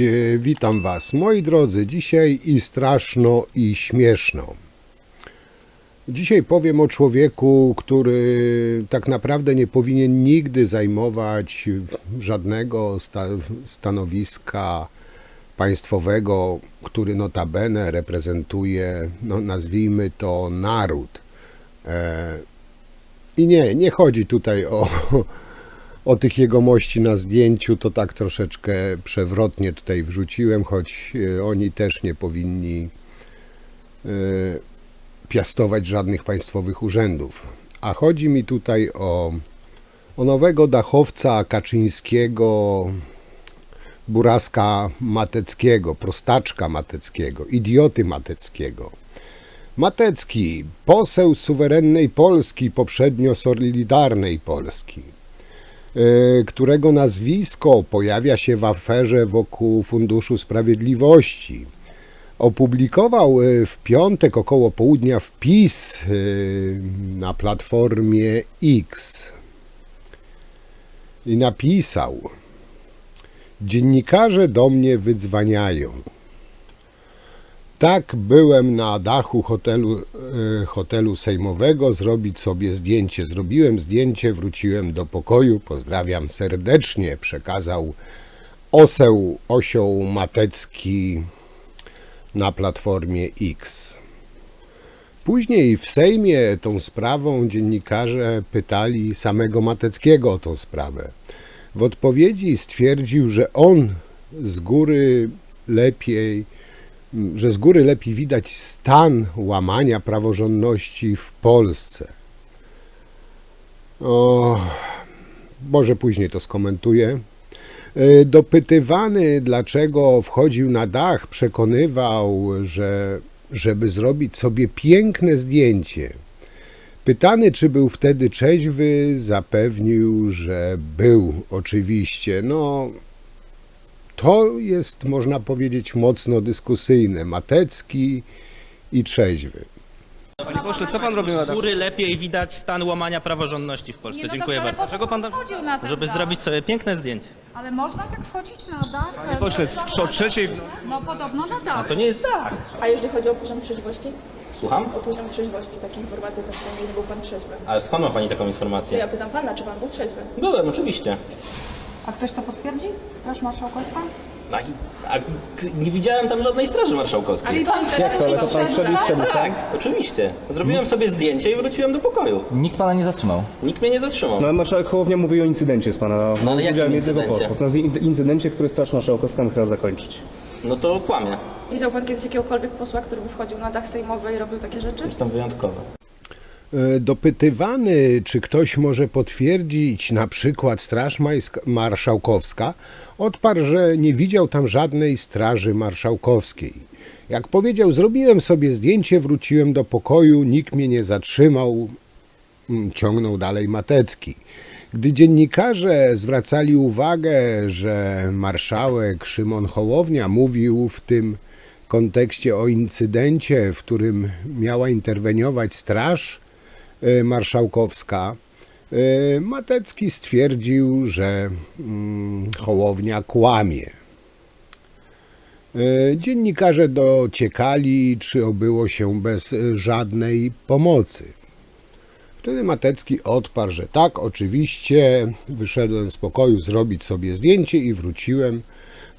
E, witam Was, moi drodzy. Dzisiaj i straszno, i śmieszno. Dzisiaj powiem o człowieku, który tak naprawdę nie powinien nigdy zajmować żadnego sta stanowiska państwowego, który notabene reprezentuje, no, nazwijmy to, naród. E, I nie, nie chodzi tutaj o, o tych jegomości na zdjęciu, to tak troszeczkę przewrotnie tutaj wrzuciłem, choć e, oni też nie powinni e, piastować żadnych państwowych urzędów. A chodzi mi tutaj o, o nowego dachowca Kaczyńskiego, Buraska Mateckiego, prostaczka Mateckiego, idioty Mateckiego. Matecki, poseł suwerennej Polski, poprzednio Solidarnej Polski, którego nazwisko pojawia się w aferze wokół Funduszu Sprawiedliwości. Opublikował e, w piątek około południa wpis e, na platformie X i napisał: Dziennikarze do mnie wydzwaniają. Tak, byłem na dachu hotelu, e, hotelu sejmowego zrobić sobie zdjęcie. Zrobiłem zdjęcie, wróciłem do pokoju. Pozdrawiam serdecznie. Przekazał oseł, osioł matecki na platformie X. Później w Sejmie tą sprawą dziennikarze pytali samego Mateckiego o tą sprawę. W odpowiedzi stwierdził, że on z góry lepiej, że z góry lepiej widać stan łamania praworządności w Polsce. O, może później to skomentuję. E, Dopytywany, dlaczego wchodził na dach, przekonywał, że żeby zrobić sobie piękne zdjęcie. Pytany, czy był wtedy trzeźwy, zapewnił, że był oczywiście. No, to jest, można powiedzieć, mocno dyskusyjne. Matecki i trzeźwy. Panie pośle, co pan robił na Z dachu? góry lepiej widać stan łamania praworządności w Polsce. Nie, no Dziękuję dobrze, ale bardzo. po co Dlaczego pan pan tam- wchodził na ten Żeby dach? zrobić sobie piękne zdjęcie. Ale można tak wchodzić na dach? Panie pośle, w- o trzeciej w nocy. No podobno na dach. To nie jest dach. A jeżeli chodzi o poziom trzeźwości? Słucham? O poziom trzeźwości, takie informacje to chcę, że nie był pan trzeźwy. Ale skąd ma pani taką informację? ja pytam pana, czy pan był trzeźwy? Byłem, oczywiście. A ktoś to potwierdzi? Straż Marszałkowska? A, a nie widziałem tam żadnej straży marszałkowskiej. Pan Jak to, ale to pan wszedł i wszedł, tak? Tak, oczywiście. Zrobiłem sobie zdjęcie i wróciłem do pokoju. Nikt pana nie zatrzymał. Nikt mnie nie zatrzymał. No ale marszałek Hołownia mówi o incydencie z pana. No ale jakim incydencie? posła. To jest incydencie, który Straż Marszałkowska musiała zakończyć. No to kłamie. Widział pan kiedyś jakiegokolwiek posła, który by wchodził na dach sejmowy i robił takie rzeczy? Jestem wyjątkowy. E, Dopytywany, czy ktoś może potwierdzić na przykład Straż Marszałkowska, odparł, że nie widział tam żadnej Straży Marszałkowskiej. Jak powiedział, zrobiłem sobie zdjęcie, wróciłem do pokoju, nikt mnie nie zatrzymał, Mm, ciągnął dalej Matecki. Gdy dziennikarze zwracali uwagę, że marszałek Szymon Hołownia mówił w tym kontekście o incydencie, w którym miała interweniować Straż Marszałkowska, e, Matecki stwierdził, że mm, Hołownia kłamie. E, Dziennikarze dociekali, czy obyło się bez e, żadnej pomocy. Wtedy Matecki odparł, że tak, oczywiście, wyszedłem z pokoju zrobić sobie zdjęcie i wróciłem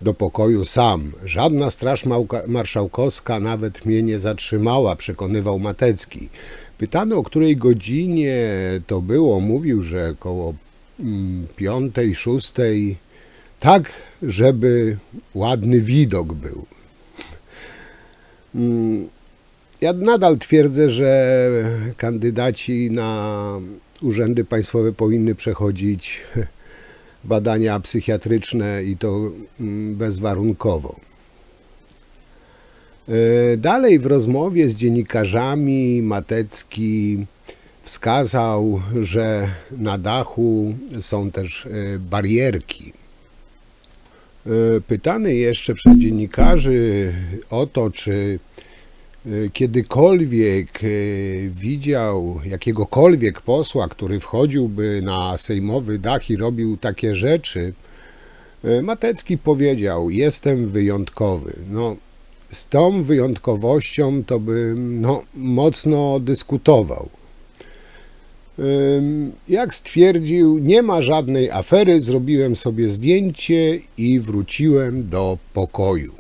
do pokoju sam. Żadna straż marszałkowska nawet mnie nie zatrzymała, przekonywał Matecki. Pytany o której godzinie to było, mówił, że koło mm, piątej, szóstej, tak, żeby ładny widok był. Ja nadal twierdzę, że kandydaci na urzędy państwowe powinny przechodzić badania psychiatryczne i to mm, bezwarunkowo. E, Dalej w rozmowie z dziennikarzami Matecki wskazał, że na dachu są też e, barierki. E, Pytany jeszcze przez dziennikarzy o to, czy kiedykolwiek e, widział jakiegokolwiek posła, który wchodziłby na sejmowy dach i robił takie rzeczy, E, Matecki powiedział: Jestem wyjątkowy. No, z tą wyjątkowością to bym no, mocno dyskutował. Jak stwierdził, nie ma żadnej afery, zrobiłem sobie zdjęcie i wróciłem do pokoju.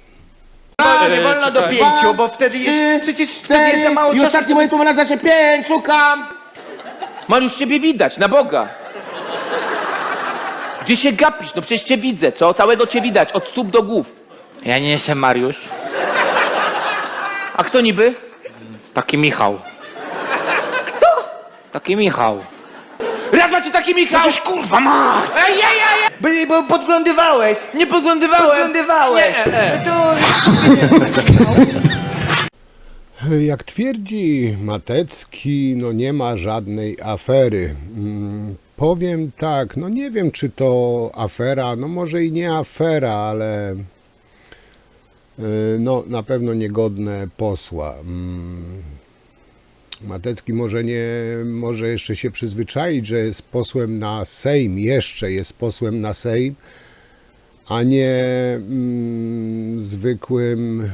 Nie wolno do pięciu, bo wtedy jest, przecież wtedy jest za mało I czasu. ostatnie moje słowo na znaczy pięć, szukam! Mariusz, ciebie widać, na Boga. Gdzie się gapisz? No przecież cię widzę, co? Całego cię widać, od stóp do głów. Ja nie jestem Mariusz. A kto niby? Taki Michał. Kto? Taki Michał. Macie taki Michał! Coś kurwa ma! Ej, ej, ej, ej! Bo, bo podglądywałeś. Nie podglądywałem! Podglądywałeś. Nie, e. To... Jak twierdzi Matecki, no nie ma żadnej afery. Mm, Powiem tak, no nie wiem, czy to afera, no może i nie afera, ale y, no na pewno niegodne posła. Mm, Matecki może nie, może jeszcze się przyzwyczaić, że jest posłem na Sejm, jeszcze jest posłem na Sejm, a nie mm, zwykłym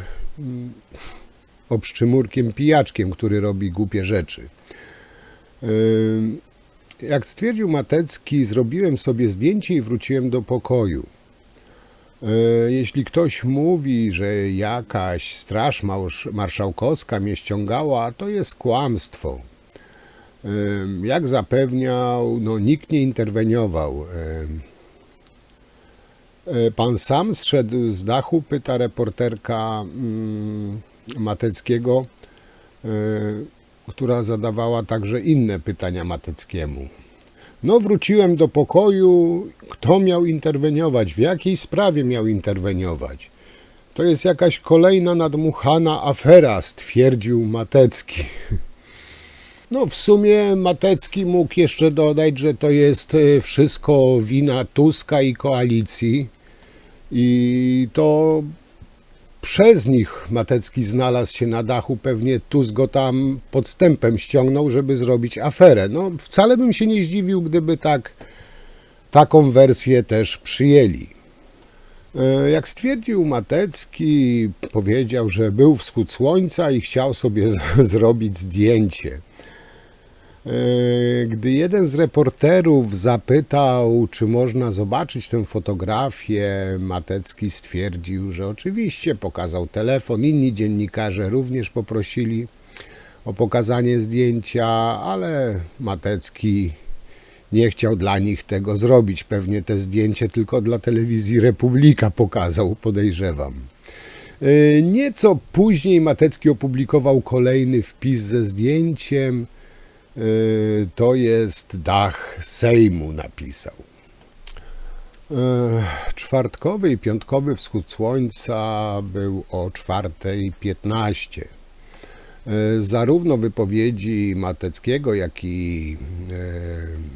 obszczymurkiem pijaczkiem, który robi głupie rzeczy. Jak stwierdził Matecki, zrobiłem sobie zdjęcie i wróciłem do pokoju. Yy, Jeśli ktoś mówi, że jakaś straż Marsz- marszałkowska mnie ściągała, to jest kłamstwo. Ym, Jak zapewniał, no, nikt nie interweniował. E, Pan sam zszedł z dachu, pyta reporterka mm, Mateckiego, e, która zadawała także inne pytania Mateckiemu. No, wróciłem do pokoju. Kto miał interweniować? W jakiej sprawie miał interweniować? To jest jakaś kolejna nadmuchana afera, stwierdził Matecki. No, w sumie Matecki mógł jeszcze dodać, że to jest e, wszystko wina Tuska i koalicji. I to przez nich Matecki znalazł się na dachu. Pewnie Tusk go tam podstępem ściągnął, żeby zrobić aferę. No, wcale bym się nie zdziwił, gdyby tak, taką wersję też przyjęli. E, Jak stwierdził Matecki, powiedział, że był wschód słońca i chciał sobie zrobić zdjęcie. E, Gdy jeden z reporterów zapytał, czy można zobaczyć tę fotografię, Matecki stwierdził, że oczywiście pokazał telefon. Inni dziennikarze również poprosili o pokazanie zdjęcia, ale Matecki nie chciał dla nich tego zrobić. Pewnie te zdjęcie tylko dla telewizji Republika pokazał, podejrzewam. E, Nieco później Matecki opublikował kolejny wpis ze zdjęciem. Y, To jest dach Sejmu, napisał. Y, Czwartkowy i piątkowy wschód słońca był o 4.15. Y, Zarówno wypowiedzi Mateckiego, jak i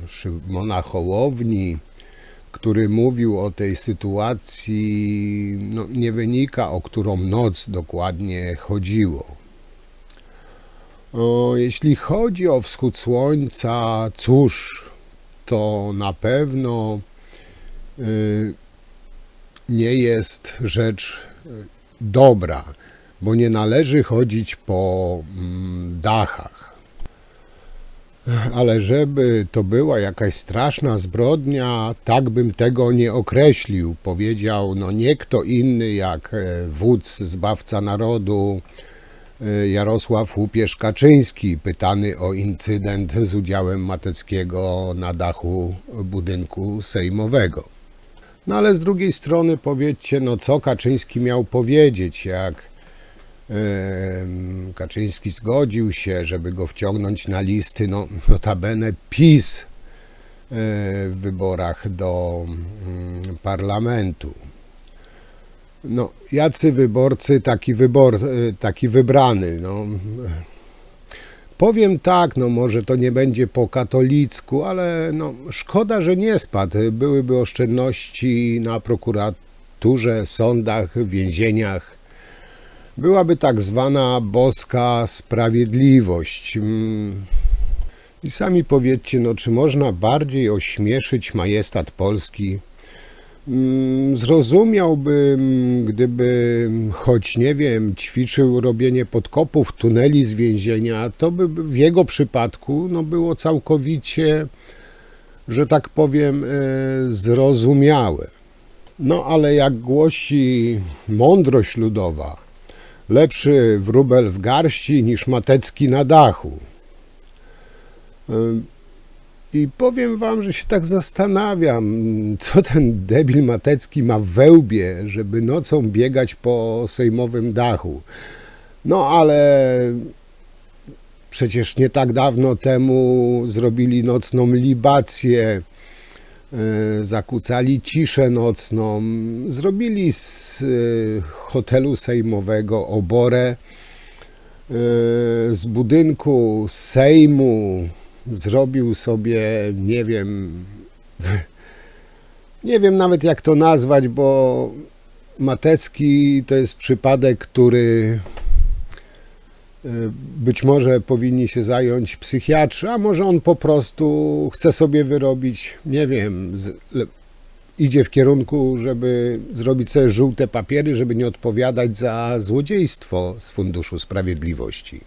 Szymona Hołowni, który mówił o tej sytuacji, no, nie wynika o którą noc dokładnie chodziło. O, jeśli chodzi o wschód słońca, cóż, to na pewno y, nie jest rzecz y, dobra, bo nie należy chodzić po mm, dachach. Ale żeby to była jakaś straszna zbrodnia, tak bym tego nie określił. Powiedział no nie kto inny jak e, wódz, zbawca narodu, e, Jarosław Łupież-Kaczyński, pytany o incydent z udziałem Mateckiego na dachu budynku sejmowego. No ale z drugiej strony powiedzcie, no co Kaczyński miał powiedzieć, jak Kaczyński zgodził się, żeby go wciągnąć na listy, no notabene PiS e, w wyborach do mm, parlamentu. No, jacy wyborcy, taki, wybor, e, taki wybrany. No. Powiem tak, no może to nie będzie po katolicku, ale no, szkoda, że nie spadł. Byłyby oszczędności na prokuraturze, sądach, więzieniach. Byłaby tak zwana boska sprawiedliwość. Mm. I sami powiedzcie, no czy można bardziej ośmieszyć majestat Polski Zrozumiałbym, gdyby choć nie wiem, ćwiczył robienie podkopów, tuneli z więzienia, to by w jego przypadku no, było całkowicie, że tak powiem, e, zrozumiałe. No ale jak głosi mądrość ludowa, lepszy wróbel w garści niż matecki na dachu. I powiem wam, że się tak zastanawiam, co ten debil matecki ma w wełbie, żeby nocą biegać po sejmowym dachu. No ale przecież nie tak dawno temu zrobili nocną libację, e, zakłócali ciszę nocną, zrobili z e, hotelu sejmowego oborę, e, z budynku Sejmu zrobił sobie, nie wiem, nie wiem nawet jak to nazwać, bo Matecki to jest przypadek, który e, być może powinni się zająć psychiatrzy, a może on po prostu chce sobie wyrobić, nie wiem, z, le, idzie w kierunku, żeby zrobić sobie żółte papiery, żeby nie odpowiadać za złodziejstwo z Funduszu Sprawiedliwości.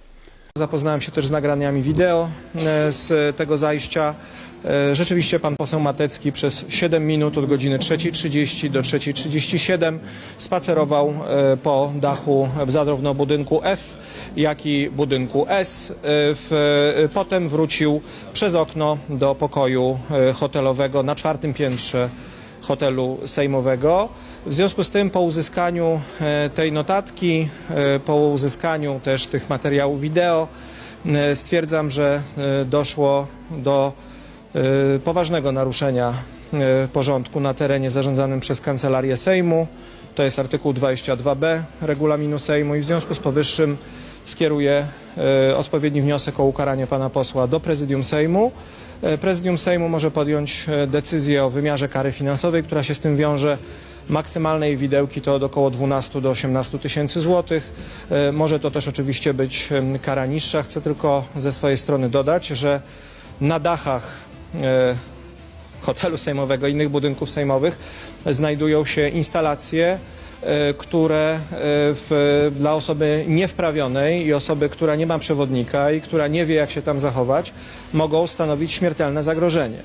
Zapoznałem się też z nagraniami wideo e, z tego zajścia. E, Rzeczywiście pan poseł Matecki przez 7 minut od godziny 3.30 do 3.37 spacerował e, po dachu zarówno budynku F, jak i budynku S. Potem wrócił przez okno do pokoju hotelowego na czwartym piętrze hotelu sejmowego. W związku z tym po uzyskaniu e, tej notatki, e, po uzyskaniu też tych materiałów wideo e, stwierdzam, że doszło do poważnego naruszenia porządku na terenie zarządzanym przez Kancelarię Sejmu. To jest artykuł 22b regulaminu Sejmu i w związku z powyższym skieruję odpowiedni wniosek o ukaranie pana posła do prezydium Sejmu. E, Prezydium Sejmu może podjąć e, decyzję o wymiarze kary finansowej, która się z tym wiąże. Maksymalnej widełki to od około 12 do 18 tysięcy złotych. E, Może to też oczywiście być kara niższa. Chcę tylko ze swojej strony dodać, że na dachach hotelu sejmowego i innych budynków sejmowych znajdują się instalacje, które e, w, dla osoby niewprawionej i osoby, która nie ma przewodnika i która nie wie, jak się tam zachować, mogą stanowić śmiertelne zagrożenie.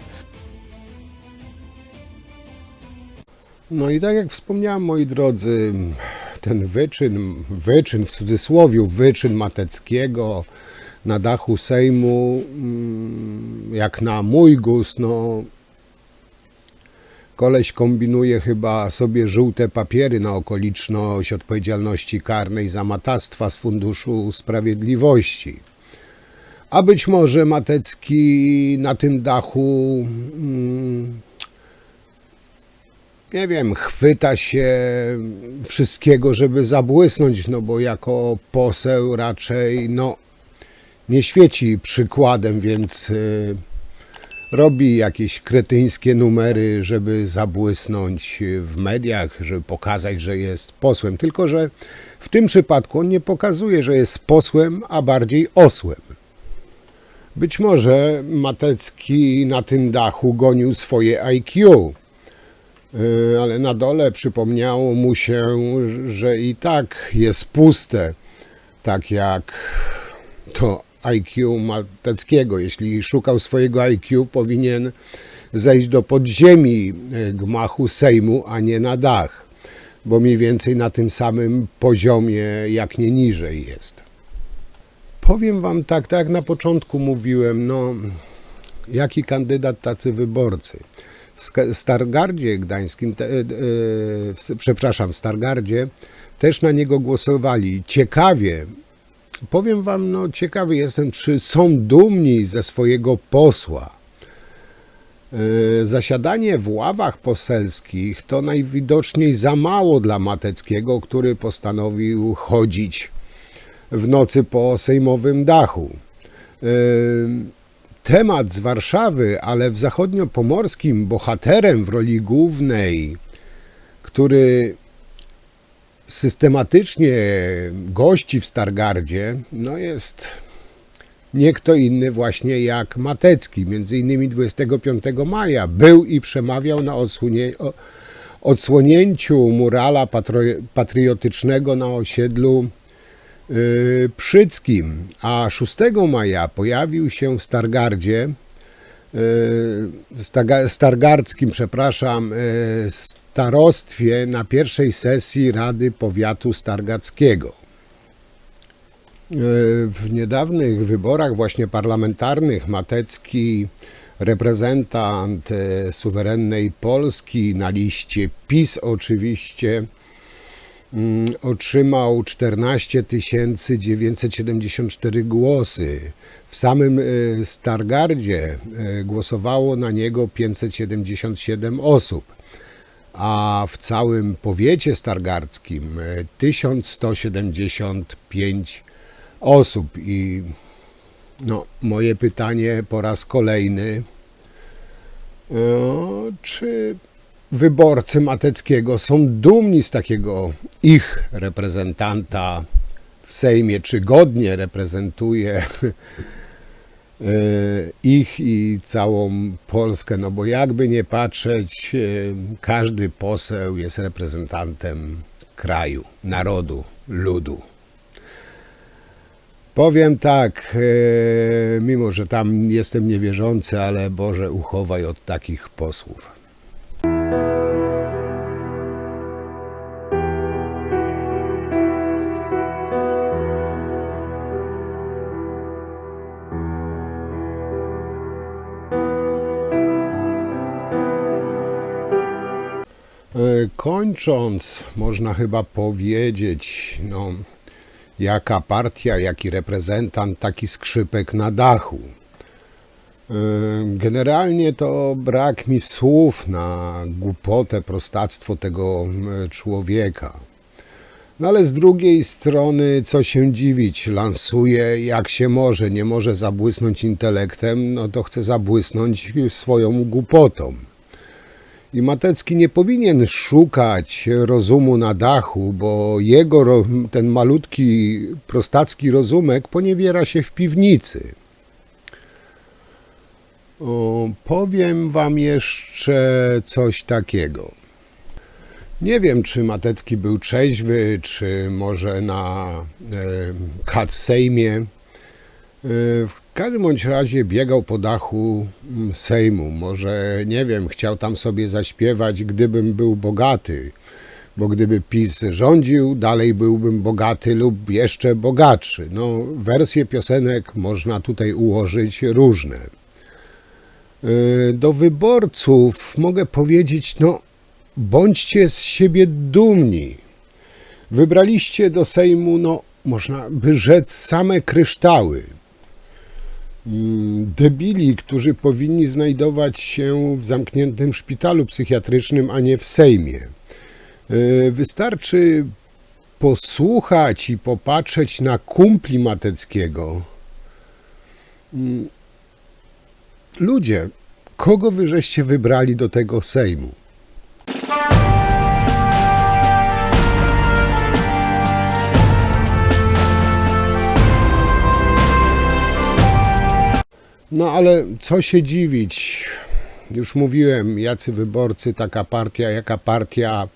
No i tak jak wspomniałem, moi drodzy, ten wyczyn, wyczyn w cudzysłowie, wyczyn Mateckiego na dachu Sejmu, mm, jak na mój gust, no koleś kombinuje chyba sobie żółte papiery na okoliczność odpowiedzialności karnej za matactwa z Funduszu Sprawiedliwości. A być może Matecki na tym dachu mm, nie wiem, chwyta się wszystkiego, żeby zabłysnąć, no bo jako poseł raczej, no, nie świeci przykładem, więc y, robi jakieś kretyńskie numery, żeby zabłysnąć w mediach, żeby pokazać, że jest posłem. Tylko, że w tym przypadku on nie pokazuje, że jest posłem, a bardziej osłem. Być może Matecki na tym dachu gonił swoje IQ. Yy, ale na dole przypomniało mu się, że i tak jest puste, tak jak to IQ Mateckiego. Jeśli szukał swojego IQ, powinien zejść do podziemi yy, gmachu Sejmu, a nie na dach, bo mniej więcej na tym samym poziomie, jak nie niżej jest. Powiem wam tak, tak jak na początku mówiłem, no jaki kandydat, tacy wyborcy. W Stargardzie Gdańskim, te, e, e, w- przepraszam, w Stargardzie też na niego głosowali. Ciekawie, powiem wam, no ciekawy jestem, czy są dumni ze swojego posła. E, Zasiadanie w ławach poselskich to najwidoczniej za mało dla Mateckiego, który postanowił chodzić w nocy po sejmowym dachu. E, Temat z Warszawy, ale w zachodniopomorskim bohaterem w roli głównej, który systematycznie gości w Stargardzie, no jest nie kto inny właśnie jak Matecki. Między innymi 25 maja był i przemawiał na odsłunie, o, odsłonięciu murala patriotycznego na osiedlu y, Przyckim, a 6 maja pojawił się w Stargardzie, Stargardzkim, przepraszam, y, starostwie na pierwszej sesji Rady Powiatu Stargardzkiego. Y, W niedawnych wyborach właśnie parlamentarnych Matecki, reprezentant e, suwerennej Polski na liście PiS oczywiście, otrzymał 14 974 głosy. W samym e, Stargardzie e, głosowało na niego 577 osób, a w całym powiecie stargardzkim e, 1175 osób. I no, moje pytanie po raz kolejny, e, czy wyborcy Mateckiego są dumni z takiego ich reprezentanta w Sejmie, czy godnie reprezentuje e, ich i całą Polskę, no bo jakby nie patrzeć, e, każdy poseł jest reprezentantem kraju, narodu, ludu. Powiem tak, e, mimo że tam jestem niewierzący, ale Boże, uchowaj od takich posłów. Kończąc, można chyba powiedzieć, no, jaka partia, jaki reprezentant, taki skrzypek na dachu. E, Generalnie to brak mi słów na głupotę, prostactwo tego e, człowieka. No ale z drugiej strony, co się dziwić, lansuje jak się może, nie może zabłysnąć intelektem, no to chce zabłysnąć swoją głupotą. I Matecki nie powinien szukać rozumu na dachu, bo jego ten malutki, prostacki rozumek poniewiera się w piwnicy. O, powiem wam jeszcze coś takiego. Nie wiem, czy Matecki był trzeźwy, czy może na e, kat Sejmie. E, W każdym bądź razie biegał po dachu mm, Sejmu. Może, nie wiem, chciał tam sobie zaśpiewać, gdybym był bogaty. Bo gdyby PiS rządził, dalej byłbym bogaty lub jeszcze bogatszy. No, wersje piosenek można tutaj ułożyć różne. E, Do wyborców mogę powiedzieć, no, bądźcie z siebie dumni. Wybraliście do Sejmu, no, można by rzec, same kryształy. Mm, Debili, którzy powinni znajdować się w zamkniętym szpitalu psychiatrycznym, a nie w Sejmie. E, Wystarczy posłuchać i popatrzeć na kumpli Mateckiego. Mm, Ludzie, kogo wy żeście wybrali do tego Sejmu? No ale co się dziwić? Już mówiłem, jacy wyborcy, taka partia, jaka partia,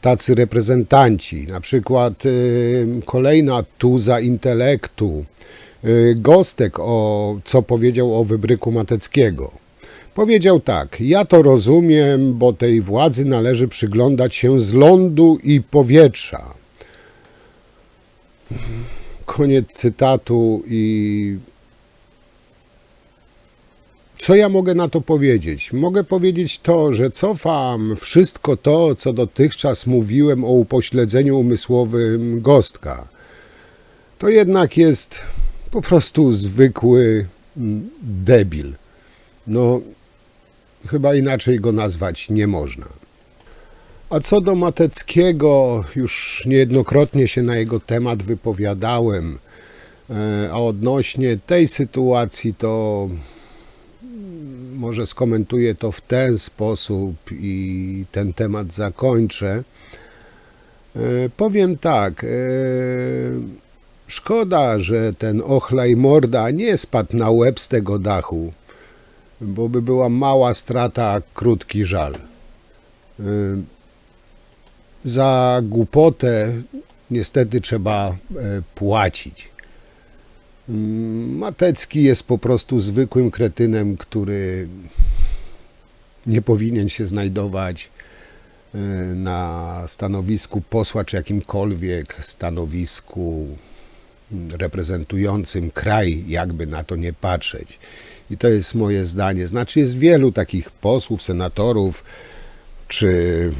tacy reprezentanci. Na przykład y, kolejna tuza intelektu. Y, Gostek, o, co powiedział o wybryku Mateckiego. Powiedział tak: Ja to rozumiem, bo tej władzy należy przyglądać się z lądu i powietrza. Koniec cytatu i co ja mogę na to powiedzieć? Mogę powiedzieć to, że cofam wszystko to, co dotychczas mówiłem o upośledzeniu umysłowym Gostka. To jednak jest po prostu zwykły mm, debil. No, chyba inaczej go nazwać nie można. A co do Mateckiego, już niejednokrotnie się na jego temat wypowiadałem, e, a odnośnie tej sytuacji to może skomentuję to w ten sposób i ten temat zakończę. E, Powiem tak. e, Szkoda, że ten ochlaj morda nie spadł na łeb z tego dachu, bo by była mała strata, krótki żal. E, za głupotę niestety trzeba płacić. Mm, Matecki jest po prostu zwykłym kretynem, który nie powinien się znajdować e, na stanowisku posła czy jakimkolwiek stanowisku mm, reprezentującym kraj, jakby na to nie patrzeć. I to jest moje zdanie. Znaczy, jest wielu takich posłów, senatorów, czy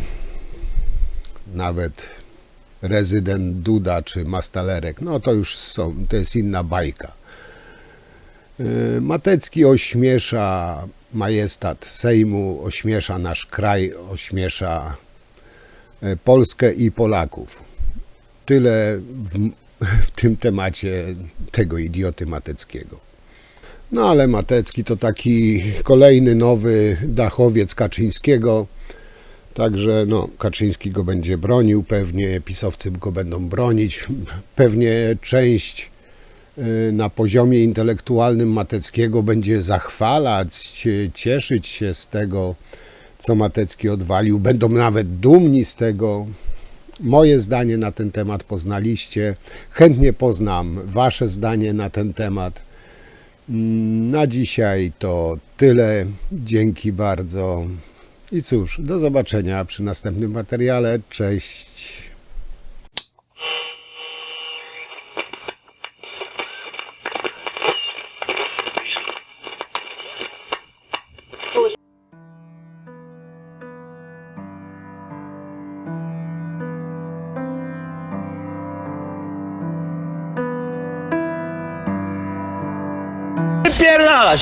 nawet rezydent Duda czy Mastalerek. No to już są, to jest inna bajka. Yy, Matecki ośmiesza majestat Sejmu, ośmiesza nasz kraj, ośmiesza e, Polskę i Polaków. Tyle w, w tym temacie tego idioty Mateckiego. No ale Matecki to taki kolejny nowy dachowiec Kaczyńskiego. Także no, Kaczyński go będzie bronił, pewnie pisowcy go będą bronić, pewnie część y, na poziomie intelektualnym Mateckiego będzie zachwalać, cieszyć się z tego, co Matecki odwalił. Będą nawet dumni z tego. Moje zdanie na ten temat poznaliście. Chętnie poznam Wasze zdanie na ten temat. Mm, Na dzisiaj to tyle. Dzięki bardzo. I cóż, do zobaczenia przy następnym materiale. Cześć. Pierdala!